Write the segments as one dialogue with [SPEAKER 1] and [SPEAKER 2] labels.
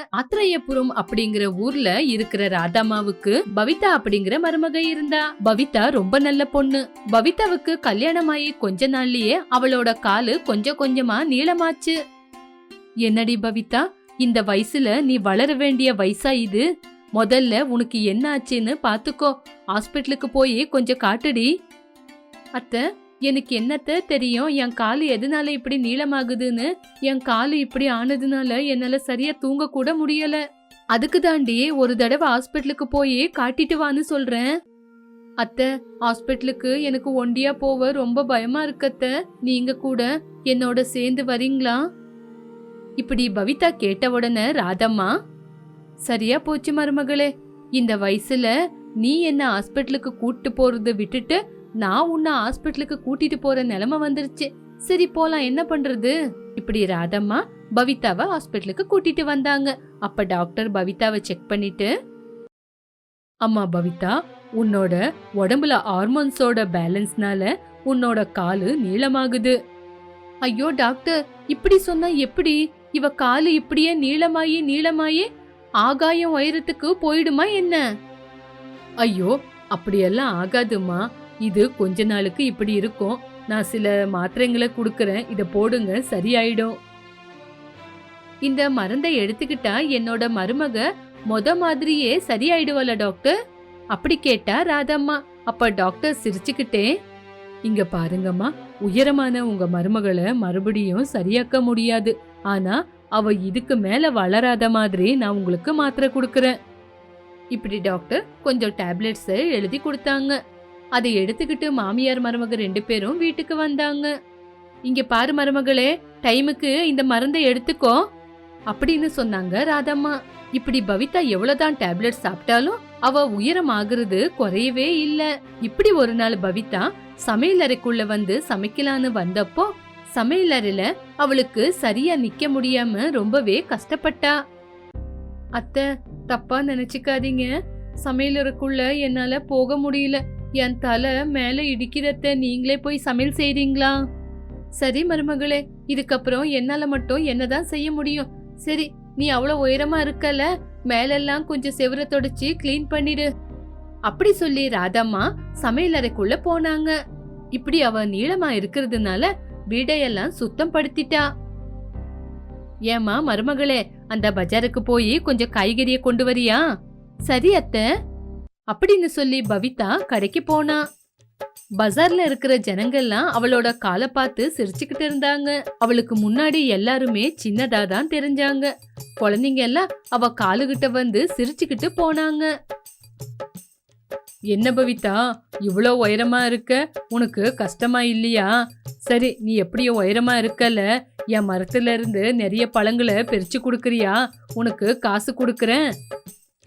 [SPEAKER 1] ஆத்திரேயபுரம் அப்படிங்கிற ஊர்ல இருக்கிற ராதாமாவுக்கு பவிதா அப்படிங்கிற மருமக இருந்தா. பவிதா ரொம்ப நல்ல பொண்ணு. பவிதாவுக்கு கல்யாணம் ஆகி கொஞ்ச நாள்லயே அவளோட காலு கொஞ்சம் கொஞ்சமா நீளமாச்சு. என்னடி பவிதா இந்த வயசுல நீ வளர வேண்டிய வயசா இது? முதல்ல உனக்கு என்ன ஆச்சுன்னு பாத்துக்கோ. ஹாஸ்பிட்டலுக்கு போய் கொஞ்சம் காட்டுடி. அத்தை எனக்கு என்னத்த தெரியும்? என் காலு எதனால இப்படி நீளமாகுதுன்னு? என் காலு இப்படி ஆனதுனால என்னால சரியா தூங்க கூட முடியல. அதுக்கு தாண்டி ஒரு தடவை ஹாஸ்பிட்டலுக்கு போய் காட்டிட்டு வான்னு சொல்றேன். அத்தை ஹாஸ்பிட்டலுக்கு எனக்கு ஒண்டியா போவ ரொம்ப பயமா இருக்கத்த நீங்க கூட என்னோட சேர்ந்து வரீங்களா? இப்படி பவிதா கேட்ட உடனே ராதம்மா. சரியா போச்சு மருமகளே. இந்த வயசுல நீ என்ன ஹாஸ்பிட்டலுக்கு கூட்டு போறது விட்டுட்டு நான் உன்னை ஹாஸ்பிட்டலுக்கு கூட்டிட்டு போற நிலைமை வந்துருச்சு. சரி போலாம். என்ன பண்றது? இப்படி ராதம்மா பவிதாவை ஹாஸ்பிட்டலுக்கு கூட்டிட்டு வந்தாங்க. அப்ப டாக்டர் பவிதாவை செக் பண்ணிட்டு அம்மா பவிதா உன்னோட உடம்புல ஹார்மோன்ஸோட பேலன்ஸ்னால உன்னோட காலு நீளமாகுது. ஐயோ டாக்டர் இப்படி சொன்னா எப்படி? இவ காலு இப்படியே நீளமாயி நீளமாயே ஆகாயம் உயரத்துக்கு போயிடுமா என்ன? ஐயோ அப்படியெல்லாம் ஆகாதுமா இது கொஞ்ச நாளுக்கு இப்படி இருக்கும். நான் சில மாத்திரைங்களை கொடுக்கறேன். இதை போடுங்க சரியாயிடும். இந்த மருந்தை எடுத்துக்கிட்டா என்னோட மருமக மொத மாதிரியே சரியாயிடுவல டாக்டர்? அப்படி கேட்டா ராதம்மா. அப்ப டாக்டர் சிரிச்சுக்கிட்டே இங்க பாருங்கம்மா உயரமான உங்க மருமகளை மறுபடியும் சரியாக்க முடியாது. ஆனா அவ இதுக்கு மேல வளராத மாதிரி நான் உங்களுக்கு மாத்திரை கொடுக்கறேன். இப்படி டாக்டர் கொஞ்சம் டேப்லெட்ஸை எழுதி கொடுத்தாங்க. அதை எடுத்துக்கிட்டு மாமியார் மருமக ரெண்டு பேரும் வீட்டுக்கு வந்தாங்க. இங்க பாரு மருமகளே டைமுக்கு இந்த மருந்தை எடுத்துக்கோ அப்படின்னு சொன்னாங்க ராதம்மா. இப்படி பவிதா எவ்வளவுதான் டேப்லெட் சாப்பிட்டாலும் அவ உயரம் ஆகுறது குறையவே இல்ல. இப்படி ஒரு நாள் பவிதா சமையலறைக்குள்ள வந்து சமைக்கலான்னு வந்தப்போ சமையலறையில அவளுக்கு சரியா நிக்க முடியாம ரொம்பவே கஷ்டப்பட்டா. அத்தை தப்பா நினைச்சுக்காதீங்க. சமையலறைக்குள்ள என்னால போக முடியல. என் தலை மேலே இடிக்கிறத நீங்களே போய் சமையல் செய்றீங்களா? சரி மருமகளே இதுக்கப்புறம் என்னால் மட்டும் என்னதான் செய்ய முடியும்? சரி நீ அவ்வளோ உயரமா இருக்கல மேலெல்லாம் கொஞ்சம் செவர தொடச்சு க்ளீன் பண்ணிடு. அப்படி சொல்லி ராதம்மா சமையல் அறைக்குள்ள போனாங்க. இப்படி அவ நீளமா இருக்கிறதுனால வீடையெல்லாம் சுத்தம் படுத்திட்டா. ஏமா மருமகளே அந்த பஜாருக்கு போய் கொஞ்சம் காய்கறியை கொண்டு வரியா? சரி அத்தை. அப்படின்னு சொல்லி பவிதா கடைக்கு போனா. பஜார்ல இருக்கிற ஜனங்கள்லாம் அவளோட காலை பார்த்து சிரிச்சுக்கிட்டு இருந்தாங்க. அவளுக்கு முன்னாடி எல்லாருமே சின்னதா தான் தெரிஞ்சாங்க. குழந்தைங்க எல்லாம் அவ காலுகிட்ட வந்து சிரிச்சுக்கிட்டு போனாங்க. என்ன பவிதா இவ்வளோ உயரமா இருக்க? உனக்கு கஷ்டமா இல்லையா? சரி நீ எப்படியோ உயரமா இருக்கல? என் மரத்துல இருந்து நிறைய பழங்களை பிரிச்சு கொடுக்குறியா? உனக்கு காசு கொடுக்குறேன்.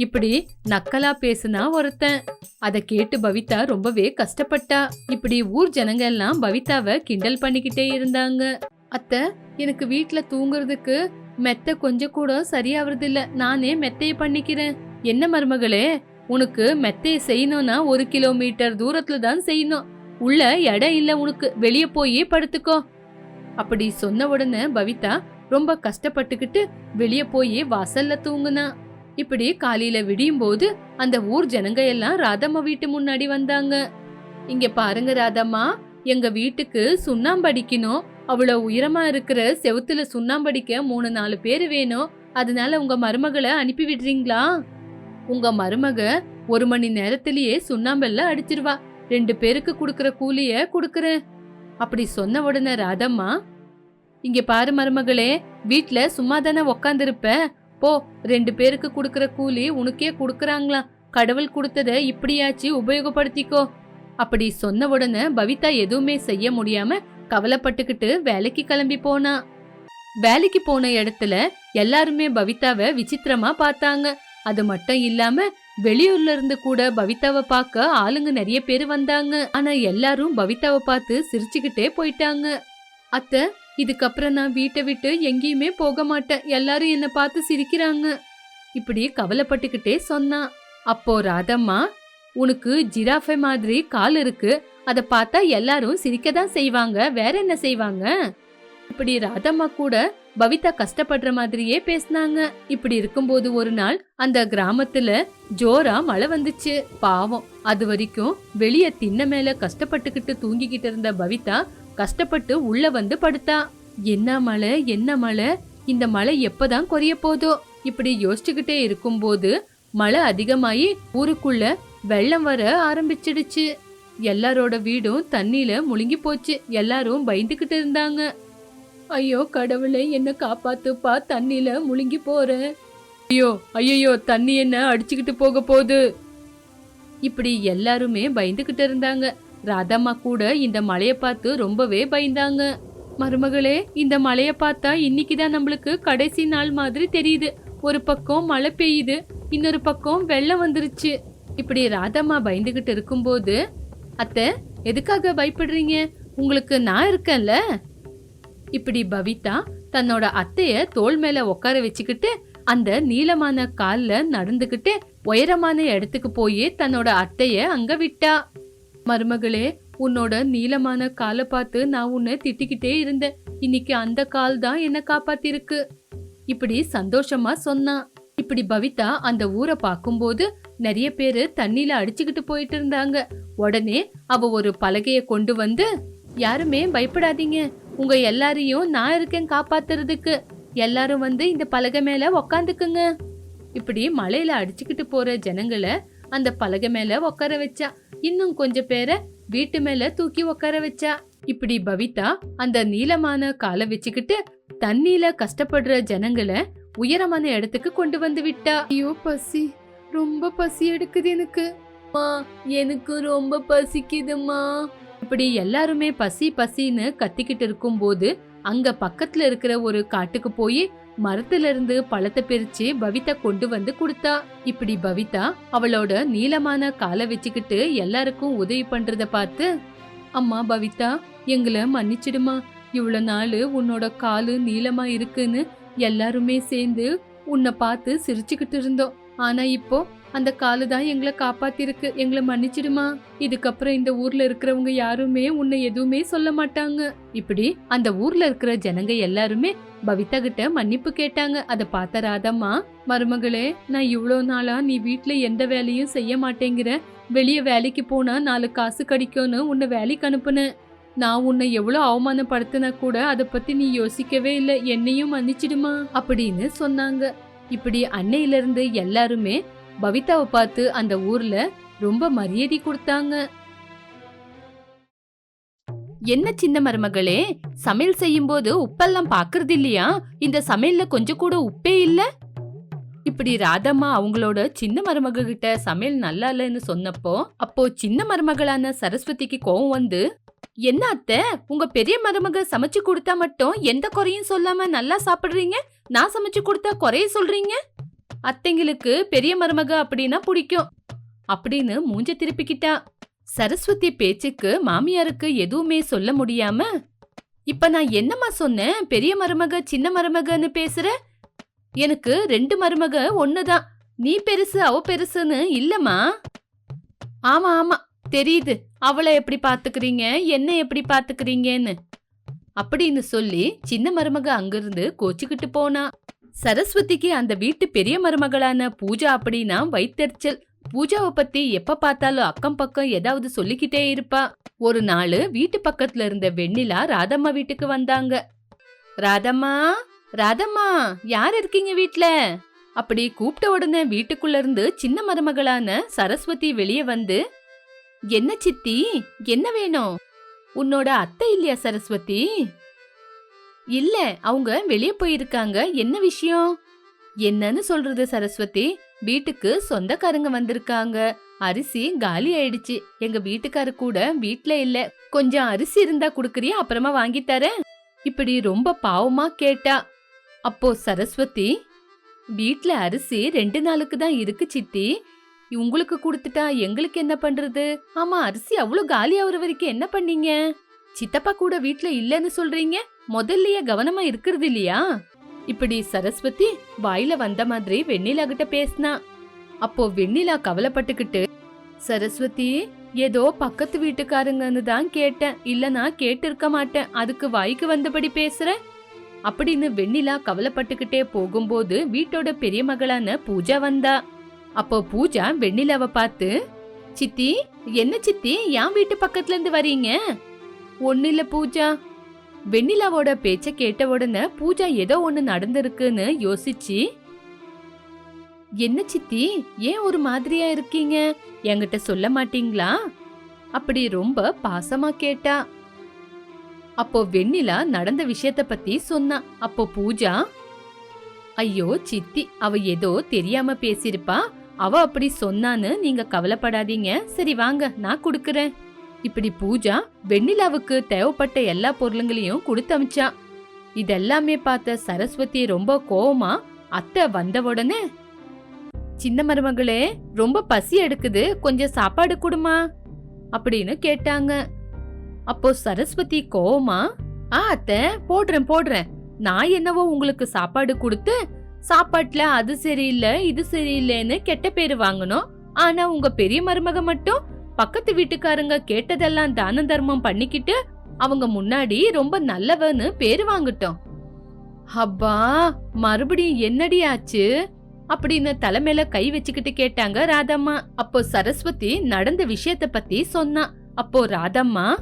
[SPEAKER 1] இப்படி நக்கலா பேசுனா ஒருத்தன். அதை கேட்டு பவிதா ரொம்பவே கஷ்டப்பட்டா. இப்படி ஊர் ஜனங்க எல்லாம் பவிதாவை கிண்டல் பண்ணிக்கிட்டே இருந்தாங்க. அத்தை எனக்கு வீட்டுல தூங்குறதுக்கு மெத்த கொஞ்சம் கூட சரியாவறது இல்ல நானே மெத்தைய பண்ணிக்கிறேன். என்ன மருமகளே? உனக்கு மெத்தைய செய்யணும்னா ஒரு கிலோமீட்டர் தூரத்துல தான் செய்யணும். உள்ள இடம் இல்ல உனக்கு. வெளிய போய் படுத்துக்கோ. அப்படி சொன்ன உடனே பவிதா ரொம்ப கஷ்டப்பட்டுக்கிட்டு வெளியே போய் வாசல்ல தூங்குனா. இப்படி காலையில விடியும் போது அந்த ஊர் ஜனங்க எல்லாம் ராதம்மா வீட்டு முன்னாடி வந்தாங்க. இங்க பாருங்க ராதம்மா எங்க வீட்டுக்கு சுண்ணாம்பு அடிக்கணும். அவ்வளவு உயரமா இருக்கிற செவுத்துல சுண்ணாம்பு அடிக்க மூணு நாலு பேர் வேணும். அதனால உங்க மருமகளை அனுப்பி விடுறீங்களா? உங்க மருமக ஒரு மணி நேரத்திலேயே சுண்ணாம்பெல்லாம் அடிச்சிருவா. ரெண்டு பேருக்கு கொடுக்கற கூலிய கொடுக்கறேன். அப்படி சொன்ன உடனே ராதம்மா இங்க பாரு மருமகளே வீட்ல சும்மா தானே உக்காந்துருப்ப? போ ரெண்டு பேருக்கு கொடுக்கற கூலி உனக்கே குடுக்கறாங்களாம். கடவுள் கொடுத்தத இப்படியாச்சு உபயோகப்படுத்திக்கோ. அப்படி சொன்ன உடனே பவிதா எதுவுமே செய்ய முடியாம கவலைப்பட்டுக்கிட்டு வேலைக்கு கிளம்பி போனா. வேலைக்கு போன இடத்துல எல்லாருமே பவிதாவை விசித்திரமா பார்த்தாங்க. அது மட்டும் இல்லாம வெளியூர்ல இருந்து கூட பவிதாவை பார்க்க ஆளுங்க நிறைய பேர் வந்தாங்க. ஆனா எல்லாரும் பவிதாவை பார்த்து சிரிச்சுக்கிட்டே போயிட்டாங்க. அத்தை இதுக்கப்புறம் நான் வீட்டை விட்டு எங்கேயுமே போக மாட்டேன். எல்லாரும் என்னை பார்த்து சிரிக்கிறாங்க. இப்படி கவலைப்பட்டுக்கிட்டே சொன்னான் அப்போ ராதம்மா உனக்கு ஜிராஃபை மாதிரி கால் இருக்கு. அதை பார்த்தா எல்லாரும் சிரிக்க தான் செய்வாங்க. வேற என்ன செய்வாங்க? இப்படி ராதம்மா கூட பவிதா கஷ்டப்படுற மாதிரியே பேசினாங்க. இப்படி இருக்கும்போது ஒரு நாள் அந்த கிராமத்துல ஜோரா மழை வந்துச்சு. பாவம். அது வரைக்கும் வெளிய திண்ண மேல கஷ்டப்பட்டுக்கிட்டு தூங்கிக்கிட்டு இருந்த பவிதா கஷ்டப்பட்டு உள்ள வந்து படுத்தா. என்ன மழை என்ன மழை? இந்த மழை எப்பதான் குறைய போதோ? இப்படி யோசிச்சுக்கிட்டே இருக்கும்போது மழை அதிகமாயி ஊருக்குள்ள வெள்ளம் வர ஆரம்பிச்சிடுச்சு. எல்லாரோட வீடும் தண்ணியில முழுங்கி போச்சு. எல்லாரும் பயந்துகிட்டு இருந்தாங்க. ஐயோ கடவுளே என்ன காப்பாத்துப்பா தண்ணியில முழுங்கி போறேன். ஐயோ ஐயோ தண்ணி என்ன அடிச்சுக்கிட்டு போக போகுது? இப்படி எல்லாருமே பயந்துகிட்டு இருந்தாங்க. ராதம்மா கூட இந்த மலையை பார்த்து ரொம்பவே பயந்தாங்க. மருமகளே இந்த மலையை பார்த்தா இன்னைக்குதான் நம்மளுக்கு கடைசி நாள் மாதிரி தெரியுது. ஒரு பக்கம் மழை பெய்யுது இன்னொரு பக்கம் வெள்ளம் வந்துருச்சு. இப்படி ராதம்மா பயந்துகிட்டு இருக்கும்போது அத்தை எதுக்காக பயப்படுறீங்க? உங்களுக்கு நான் இருக்கேன்ல? இப்படி பவிதா தன்னோட அத்தைய தோள் மேல உட்கார வச்சுக்கிட்டு அந்த நீளமான கால்ல நடந்துகிட்டு உயரமான இடத்துக்கு போய் தன்னோட அத்தைய அங்க விட்டா. மருமகளே உன்னோட நீளமான காலை பார்த்து நான் உன்னை திட்டிக்கிட்டே இருந்தேன். இன்னைக்கு அந்த கால் தான் என்ன காப்பாத்திருக்கு. இப்படி சந்தோஷமா சொன்னான் இப்படி பவிதா அந்த ஊரை பார்க்கும்போது நிறைய பேரு தண்ணியில அடிச்சுக்கிட்டு போயிட்டு இருந்தாங்க. உடனே அவ ஒரு பலகைய கொண்டு வந்து யாருமே பயப்படாதீங்க. உங்க எல்லாரையும் நான் இருக்கேன் காப்பாத்துறதுக்கு. எல்லாரும் வந்து இந்த பலகை மேல உக்காந்துக்குங்க. இப்படி மலையில அடிச்சுக்கிட்டு போற ஜனங்களை அந்த பலகை மேல உட்கார வச்சா. இன்னும் கொஞ்சம் பேரை வீட்டு மேல தூக்கி உட்கார வச்சா. இப்படி பவிதா அந்த நீளமான காலை வச்சுக்கிட்டு தண்ணியில கஷ்டப்படுற ஜனங்களை உயரமான இடத்துக்கு கொண்டு வந்து விட்டா. ஐயோ பசி. ரொம்ப பசி எடுக்குது எனக்கு. எனக்கு ரொம்ப பசிக்குதுமா இப்படி எல்லாருமே பசி பசின்னு கத்திக்கிட்டு இருக்கும் போது அங்க பக்கத்துல இருக்கிற ஒரு காட்டுக்கு போய் மரத்திலிருந்து பழத்தை பிரிச்சு பவிதா கொண்டு வந்து கொடுத்தா. இப்படி பவிதா அவளோட நீளமான காலை வச்சுக்கிட்டு எல்லாருக்கும் உதவி பண்றத பார்த்து அம்மா பவிதா எங்களை மன்னிச்சிடுமா? இவ்வளவு நாள் உன்னோட காலு நீளமா இருக்குன்னு எல்லாருமே சேர்ந்து உன்னை பார்த்து சிரிச்சுக்கிட்டு இருந்தோம். ஆனா இப்போ அந்த காலு தான் எங்களை காப்பாத்திருக்கு. எங்களை மன்னிச்சிடுமா? இதுக்கப்புறம் இந்த ஊர்ல இருக்கிறவங்க யாருமே உன்னை எதுவுமே சொல்ல மாட்டாங்க. இப்படி அந்த ஊர்ல இருக்கிற ஜனங்க எல்லாருமே பவிதா கிட்ட மன்னிப்பு கேட்டாங்க. அத பார்த்த ராதம்மா மருமகளே நான் இவ்வளோ நாளா நீ வீட்ல எந்த வேலையும் செய்ய மாட்டேங்கிற. வெளிய வேலைக்கு போனா நாலு காசு கிடைக்கும்னு உன்னை வேலைக்கு அனுப்புனேன். நான் உன்னை எவ்வளவு அவமானப்படுத்தினா கூட அதை பத்தி நீ யோசிக்கவே இல்லை. என்னையும் மன்னிச்சிடுமா? அப்படின்னு சொன்னாங்க. இப்படி அன்னையிலிருந்து எல்லாருமே பவிதாவை பார்த்து அந்த ஊர்ல ரொம்ப மரியாதை கொடுத்தாங்க. என்ன சின்ன மருமகளே சமையல் செய்யும் போது உப்பெல்லாம் பாக்குறது இல்லையா? இந்த சமையல்ல கொஞ்சம் கூட உப்பே இல்ல? இப்படி ராதம்மா அவங்களோட சின்ன மருமக கிட்ட சமையல் நல்லா இல்லைன்னு சொன்னப்போ அப்போ சின்ன மருமகளான சரஸ்வதிக்கு கோவம் வந்து என்ன அத்தை உங்க பெரிய மருமக சமைச்சு கொடுத்தா மட்டும் எந்த குறையும் சொல்லாம நல்லா சாப்பிடுறீங்க? நான் சமைச்சு கொடுத்தா குறைய சொல்றீங்க? அத்தைங்களுக்கு பெரிய மருமக அப்படின்னா பிடிக்கும். அப்படின்னு மூஞ்ச திருப்பிக்கிட்டா. சரஸ்வதி பேச்சுக்கு மாமியாருக்கு எதுவுமே சொல்ல முடியாம இப்ப நான் என்னம்மா சொன்னேன்? பெரிய மருமக சின்ன மருமகன்னு பேசுற? எனக்கு ரெண்டு மருமக ஒண்ணுதான். நீ பெருசு அவ பெருசுன்னு இல்லம்மா? ஆமா ஆமா தெரியுது. அவளை எப்படி பாத்துக்கிறீங்க? என்ன எப்படி பாத்துக்கிறீங்கன்னு. அப்படின்னு சொல்லி சின்ன மருமக அங்கிருந்து கோச்சுக்கிட்டு போனா. சரஸ்வதிக்கு அந்த வீட்டு பெரிய மருமகளான பூஜா அப்படின்னா வைத்தறிச்சல் பூஜாவை பத்தி எப்ப பார்த்தாலும் அக்கம் பக்கம் ஏதாவது சொல்லிக்கிட்டே இருப்பா. ஒரு நாள் வீட்டு பக்கத்துல இருந்த வெண்ணிலா ராதம்மா வீட்டுக்கு வந்தாங்க. ராதம்மா ராதம்மா யார் இருக்கீங்க வீட்ல? அப்படி கூப்பிட்ட உடனே வீட்டுக்குள்ள இருந்து சின்ன மருமகளான சரஸ்வதி வெளியே வந்து என்ன சித்தி என்ன வேணும்? உன்னோட அத்தை இல்லையா சரஸ்வதி? இல்ல அவங்க வெளியே போயிருக்காங்க. என்ன விஷயம்? என்னன்னு சொல்றது சரஸ்வதி. வீட்டுக்கு சொந்தக்காரங்க வந்திருக்காங்க. அரிசி காலி ஆயிடுச்சு. எங்க வீட்டுக்காரு கூட வீட்ல இல்ல. கொஞ்சம் அரிசி இருந்தா குடுக்கறியா? அப்புறமா வாங்கி தரேன். இப்படி ரொம்ப பாவமா கேட்டா. அப்போ சரஸ்வதி வீட்ல அரிசி ரெண்டு நாளுக்கு தான் இருக்கு சித்தி. உங்களுக்கு கொடுத்துட்டா எங்களுக்கு என்ன பண்றது? ஆமா அரிசி அவ்வளவு காலி ஆகுற வரைக்கும் என்ன பண்ணீங்க? சித்தப்பா கூட வீட்ல இல்லன்னு சொல்றீங்க? முதல்லயே கவனமா இருக்கிறது இல்லையா? இப்படி சரஸ்வதி வாயில வந்த மாதிரி வெண்ணிலா கிட்ட பேசினா. அப்போ வெண்ணிலா கவலைப்பட்டுக்கிட்டு சரஸ்வதி ஏதோ பக்கத்து வீட்டுக்காரங்கன்னு தான் கேட்டேன். இல்லனா கேட்டு இருக்க மாட்டேன். அதுக்கு வாய்க்கு வந்தபடி பேசுற? அப்படின்னு வெண்ணிலா கவலைப்பட்டுக்கிட்டே போகும்போது வீட்டோட பெரிய மகளான பூஜா வந்தா. அப்போ பூஜா வெண்ணிலாவை பார்த்து சித்தி என்ன சித்தி? என் வீட்டு பக்கத்துல இருந்து வரீங்க? ஒண்ணு இல்ல பூஜா. வெண்ணிலாவோட பேச்ச கேட்ட உடனே பூஜா ஏதோ ஒண்ணு நடந்திருக்குன்னு யோசிச்சு என்ன சித்தி ஏன் ஒரு மாதிரியா இருக்கீங்க? என்கிட்ட சொல்ல மாட்டீங்களா? அப்படி ரொம்ப பாசமா கேட்டா. அப்போ வெண்ணிலா நடந்த விஷயத்த பத்தி சொன்னா. அப்போ பூஜா ஐயோ சித்தி அவ ஏதோ தெரியாம பேசிருப்பா அவ அப்படி சொன்னான்னு நீங்க கவலைப்படாதீங்க. சரி வாங்க நான் குடுக்கறேன். இப்படி பூஜா வெண்ணிலாவுக்கு தேவைப்பட்ட எல்லா பொருளுங்களையும் கொடுத்து அமிச்சா இதெல்லாமே பார்த்த சரஸ்வதி ரொம்ப கோவமா அத்தை வந்த உடனே சின்ன மருமகளே ரொம்ப பசி எடுக்குது கொஞ்சம் சாப்பாடு கொடுமா அப்படின்னு கேட்டாங்க. அப்போ சரஸ்வதி கோவமா ஆ அத்தை போடுறேன் போடுறேன். நான் என்னவோ உங்களுக்கு சாப்பாடு கொடுத்து சாப்பாட்டுல அது சரியில்லை இது சரியில்லைன்னு கெட்ட பேரு வாங்கணும். ஆனா உங்க பெரிய மருமக மட்டும் பக்கத்து வீட்டுக்காரங்க கேட்டதெல்லாம் தான தர்மம் பண்ணிக்கிட்டு அவங்க முன்னாடி ரொம்ப நல்லவன்னு பேரு வாங்கட்டும். அப்பா மறுபடியும் என்னடி ஆச்சு? அப்படின்னு தலைமையில கை வச்சுக்கிட்டு கேட்டாங்க ராதம்மா. அப்போ சரஸ்வதி நடந்த விஷயத்த பத்தி சொன்னா. அப்போ ராதம்மா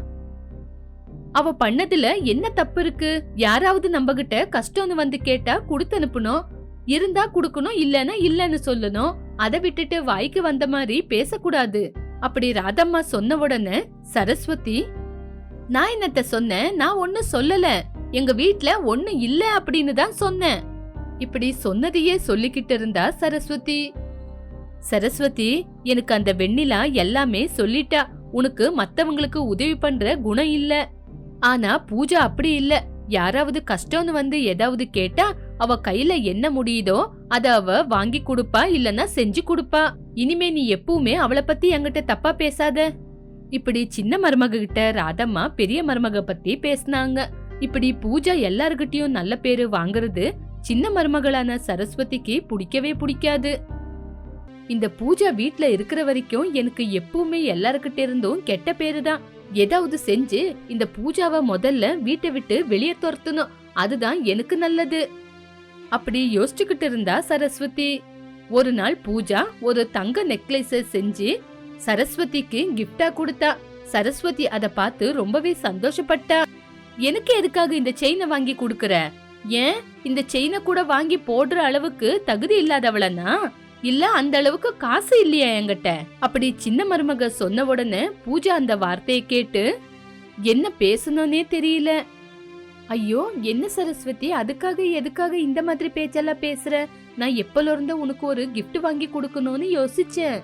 [SPEAKER 1] அவ பண்ணதுல என்ன தப்பு இருக்கு? யாராவது நம்ம கிட்ட கஷ்டம்னு வந்து கேட்டா கொடுத்து அனுப்பணும். இருந்தா குடுக்கணும் இல்லனா இல்லன்னு சொல்லணும். அதை விட்டுட்டு வாய்க்கு வந்த மாதிரி பேசக்கூடாது. அப்படி ராதம்மா சொன்ன உடனே சரஸ்வதி நான் என்னத்த சொன்னேன்? நான் ஒண்ணு சொல்லல. எங்க வீட்ல ஒண்ணு இல்ல அப்படின்னு தான் சொன்னேன். இப்படி சொன்னதையே சொல்லிக்கிட்டு இருந்தா சரஸ்வதி. சரஸ்வதி எனக்கு அந்த வெண்ணிலா எல்லாமே சொல்லிட்டா. உனக்கு மத்தவங்களுக்கு உதவி பண்ற குணம் இல்ல. ஆனா பூஜா அப்படி இல்ல. யாராவது கஷ்டம்னு வந்து ஏதாவது கேட்டா அவ கையில என்ன முடியுதோ அத அவ வாங்கி கொடுப்பா இல்லனா செஞ்சு கொடுப்பா. இனிமே நீ எப்பவுமே அவளை பத்தி என்கிட்ட தப்பா பேசாத. இப்படி சின்ன மருமக கிட்ட ராதம்மா பெரிய மருமக பத்தி பேசினாங்க. இப்படி பூஜா எல்லார்கிட்டயும் நல்ல பேரு வாங்குறது சின்ன மருமகளான சரஸ்வதிக்கு பிடிக்கவே பிடிக்காது. இந்த பூஜா வீட்ல இருக்கிற வரைக்கும் எனக்கு எப்பவுமே எல்லார்கிட்ட இருந்தும் கெட்ட பேரு தான் ஏதாவது செஞ்சு இந்த பூஜாவை முதல்ல வீட்டை விட்டு வெளியே துரத்தணும். அதுதான் எனக்கு நல்லது. அப்படி யோசிச்சுக்கிட்டு இருந்தா சரஸ்வதி. ஒரு நாள் பூஜா ஒரு தங்க நெக்லஸ் செஞ்சு சரஸ்வதிக்கு கிஃப்டா கொடுத்தா. சரஸ்வதி அத பார்த்து ரொம்பவே சந்தோஷப்பட்டா. எனக்கு எதுக்காக இந்த செயினை வாங்கி கொடுக்கற? ஏன்? இந்த செயினை கூட வாங்கி போடுற அளவுக்கு தகுதி இல்லாதவளனா? இல்ல அந்த அளவுக்கு காசு இல்லையா என்கிட்ட? அப்படி சின்ன மருமக சொன்ன உடனே பூஜா அந்த வார்த்தையை கேட்டு என்ன பேசணும்னே தெரியல. ஐயோ என்ன சரஸ்வதி அதுக்காக எதுக்காக இந்த மாதிரி பேச்செல்லாம் பேசுற? நான் எப்பல இருந்து உனக்கு ஒரு கிஃப்ட் வாங்கி கொடுக்கணும்னு யோசிச்சேன்.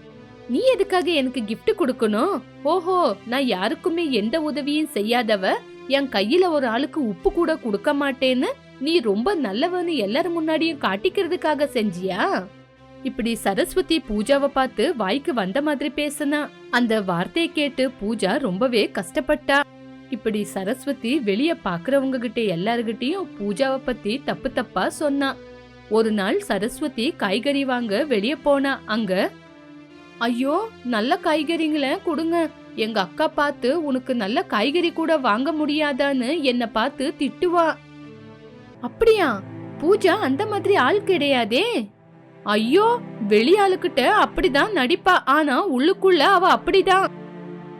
[SPEAKER 1] நீ எதுக்காக எனக்கு கிஃப்ட் கொடுக்கணும்? ஓஹோ நான் யாருக்குமே எந்த உதவியும் செய்யாதவ? என் கையில ஒரு ஆளுக்கு உப்பு கூட கொடுக்க மாட்டேன்னு நீ ரொம்ப நல்லவன்னு எல்லாரும் முன்னாடியும் காட்டிக்கிறதுக்காக செஞ்சியா? இப்படி சரஸ்வதி பூஜாவை பார்த்து வாய்க்கு வந்த மாதிரி பேசினா அந்த வார்த்தையை கேட்டு பூஜா ரொம்பவே கஷ்டப்பட்டா. இப்படி சரஸ்வதி வெளிய பாக்குறவங்க கிட்ட எல்லார்கிட்டயும் பூஜாவை பத்தி தப்பு தப்பா சொன்னா. ஒரு நாள் சரஸ்வதி காய்கறி வாங்க வெளிய போனா அங்க ஐயோ நல்ல காய்கறிங்கள கொடுங்க. எங்க அக்கா பார்த்து உனக்கு நல்ல காய்கறி கூட வாங்க முடியாதான்னு என்ன பார்த்து திட்டுவா. அப்படியா? பூஜா அந்த மாதிரி ஆள் கிடையாதே. ஐயோ வெளியாளுகிட்ட அப்படிதான் நடிப்பா. ஆனா உள்ளுக்குள்ள அவ அப்படிதான்.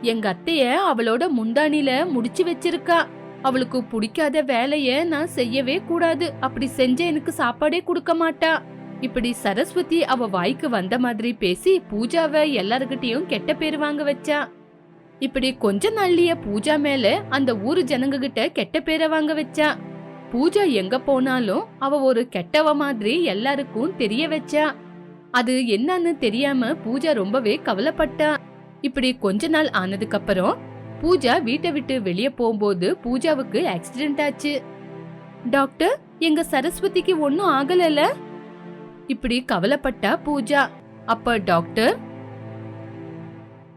[SPEAKER 1] எங்க அத்தைய அவளோட முந்தானில முடிச்சு வச்சிருக்கா. அவளுக்கு பிடிக்காத வேலைய நான் செய்யவே கூடாது. அப்படி செஞ்ச எனக்கு சாப்பாடே கொடுக்க மாட்டா. இப்படி சரஸ்வதி அவ வாய்க்கு வந்த மாதிரி பேசி பூஜாவை எல்லார்கிட்டயும் கெட்ட பேர் வாங்க வச்சா. இப்படி கொஞ்ச நாள்லயே பூஜா மேல அந்த ஊரு ஜனங்க கிட்ட கெட்ட பேரை வாங்க வச்சா. பூஜா எங்க போனாலும் அவ ஒரு கெட்டவ மாதிரி எல்லாருக்கும் தெரிய வச்சா. அது என்னன்னு தெரியாம பூஜா ரொம்பவே கவலைப்பட்டா. இப்படி கொஞ்ச நாள் ஆனதுக்கு அப்புறம் பூஜா வீட்டை விட்டு வெளியே போகும்போது பூஜாவுக்கு ஆக்சிடென்ட் ஆச்சு. டாக்டர் எங்க சரஸ்வதிக்கு ஒன்னும் ஆகலல இப்படி கவலைப்பட்டா பூஜா. அப்ப டாக்டர்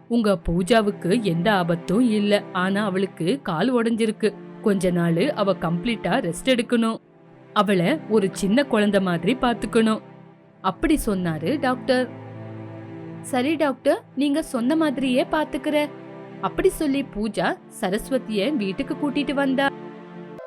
[SPEAKER 1] உங்க பூஜாவுக்கு எந்த ஆபத்தும் இல்ல. ஆனா அவளுக்கு கால் உடஞ்சிருக்கு. கொஞ்ச நாள் அவ கம்ப்ளீட்டா ரெஸ்ட் எடுக்கணும். அவளை ஒரு சின்ன குழந்தை மாதிரி பாத்துக்கணும் அப்படி சொன்னாரு டாக்டர் சரி டாக்டர். நீங்க சொன்ன மாதிரியே பாத்துக்கிற. அப்படி சொல்லி பூஜா சரஸ்வதிய வீட்டுக்கு கூட்டிட்டு வந்தா.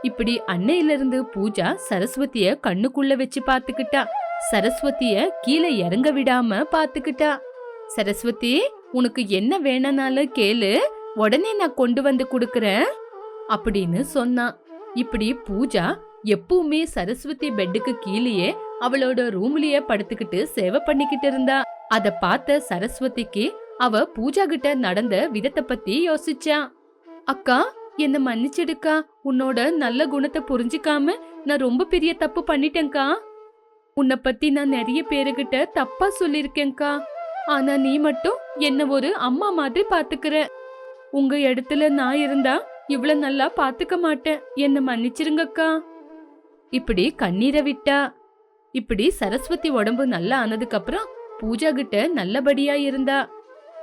[SPEAKER 1] இப்படி அன்னையில இருந்து பூஜா சரஸ்வதிய கண்ணுக்குள்ள வச்சு பாத்துக்கிட்டா. சரஸ்வதிய கீழே இறங்க விடாம பாத்துக்கிட்டா. சரஸ்வதி உனக்கு என்ன வேணும்னாலும் கேளு. உடனே நான் கொண்டு வந்து கொடுக்கறேன். அப்படின்னு சொன்னான் இப்படி பூஜா எப்பவுமே சரஸ்வதி பெட்டுக்கு கீழேயே அவளோட ரூம்லயே படுத்துக்கிட்டு சேவை பண்ணிக்கிட்டு இருந்தா. அத பார்த்த சரஸ்வதிக்கு அவ பூஜா கிட்ட நடந்த விதத்தை பத்தி யோசிச்சா. அக்கா என்ன மன்னிச்சிடுக்கா? உன்னோட நல்ல குணத்தை புரிஞ்சுக்காம நான் ரொம்ப பெரிய தப்பு பண்ணிட்டேன்க்கா. உன்னை பத்தி நான் நிறைய பேருகிட்ட தப்பா சொல்லிருக்கேன்க்கா ஆனா நீ மட்டும் என்ன ஒரு அம்மா மாதிரி பாத்துக்கிற உங்க இடத்துல நான் இருந்தா இவ்வளவு நல்லா பாத்துக்க மாட்டேன். என்ன மன்னிச்சிருங்கக்கா. இப்படி கண்ணீரை விட்டா. இப்படி சரஸ்வதி உடம்பு நல்லா ஆனதுக்கு அப்புறம் பூஜா கிட்ட நல்லபடியா இருந்தா.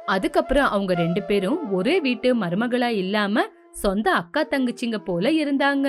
[SPEAKER 1] அதுக்கப்புறம் அவங்க ரெண்டு பேரும் ஒரே வீட்டு மருமகளா இல்லாம சொந்த அக்கா தங்கச்சிங்க போல இருந்தாங்க.